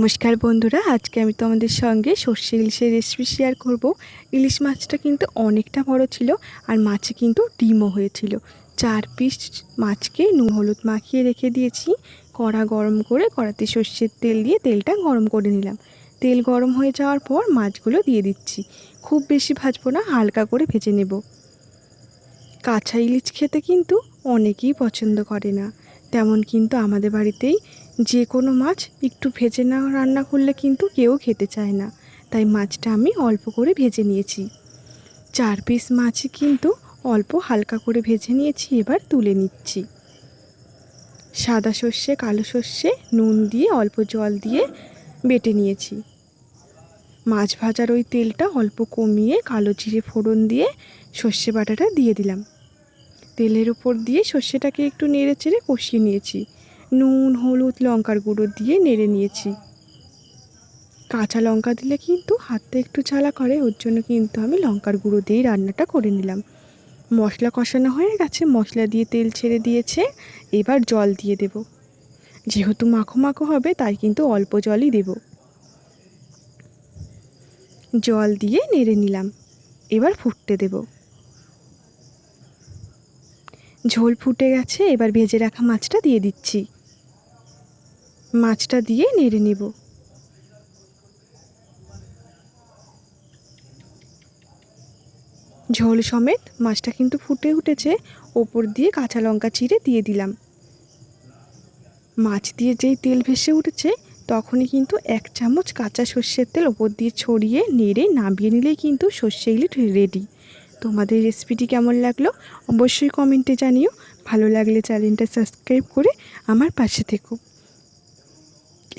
নমস্কার বন্ধুরা, আজকে আমি তোমাদের সঙ্গে সর্ষে ইলিশের রেসিপি শেয়ার করব। ইলিশ মাছটা কিন্তু অনেকটা বড় ছিল আর মাছে কিন্তু ডিমও হয়েছিল। চার পিস মাছকে নুন, হলুদ মাখিয়ে রেখে দিয়েছি। কড়া গরম করে কড়াতে সর্ষের তেল দিয়ে তেলটা গরম করে নিলাম। তেল গরম হয়ে যাওয়ার পর মাছগুলো দিয়ে দিচ্ছি। খুব বেশি ভাজবো না, হালকা করে ভেজে নেব। কাঁচা ইলিশ খেতে কিন্তু অনেকেই পছন্দ করে না। তেমন কিন্তু আমাদের বাড়িতেই যে কোনো মাছ একটু ভেজে না রান্না করলে কিন্তু কেউ খেতে চায় না। তাই মাছটা আমি অল্প করে ভেজে নিয়েছি। চার পিস মাছই কিন্তু অল্প হালকা করে ভেজে নিয়েছি, এবার তুলে নিচ্ছি। সাদা সর্ষে, কালো সর্ষে, নুন দিয়ে অল্প জল দিয়ে বেটে নিয়েছি। মাছ ভাজার ওই তেলটা অল্প কমিয়ে কালো জিরে ফোড়ন দিয়ে সর্ষে বাটাটা দিয়ে দিলাম। তেলের উপর দিয়ে সর্ষেটাকে একটু নেড়ে চেড়ে কষিয়ে নিয়েছি। নুন, হলুদ, লঙ্কার গুঁড়ো দিয়ে নেড়ে নিয়েছি। কাঁচা লঙ্কা দিলে কিন্তু হাতটা একটু জ্বালা করে, ওর জন্য কিন্তু আমি লঙ্কার গুঁড়ো দিয়েই রান্নাটা করে নিলাম। মশলা কষানো হয়ে গেছে, মশলা দিয়ে তেল ছেড়ে দিয়েছে, এবার জল দিয়ে দেব। যেহেতু মাখো মাখো হবে, তাই কিন্তু অল্প জলই দেব। জল দিয়ে নেড়ে নিলাম। এবার ফুটতে দেবো। ঝোল ফুটে গেছে, এবার ভেজে রাখা মাছটা দিয়ে দিচ্ছি। মাছটা দিয়ে নেড়ে নেব। ঝোল সমেত মাছটা কিন্তু ফুটে উঠেছে, ওপর দিয়ে কাঁচা লঙ্কা চিড়ে দিয়ে দিলাম। মাছ দিয়ে যেই তেল ভেসে উঠেছে, তখনই কিন্তু এক চামচ কাঁচা সর্ষের তেল ওপর দিয়ে ছড়িয়ে, নেড়ে নামিয়ে নিলেই কিন্তু সর্ষে ইলিশ রেডি। তোমাদের রেসিপিটি কেমন লাগল অবশ্যই কমেন্টে জানিও। ভালো লাগলে চ্যানেলটা সাবস্ক্রাইব করে আমার পাশে থেকো।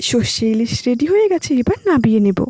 সর্ষে ইলিশ রেডি হয়ে গেছে, এবার নামিয়ে নেব।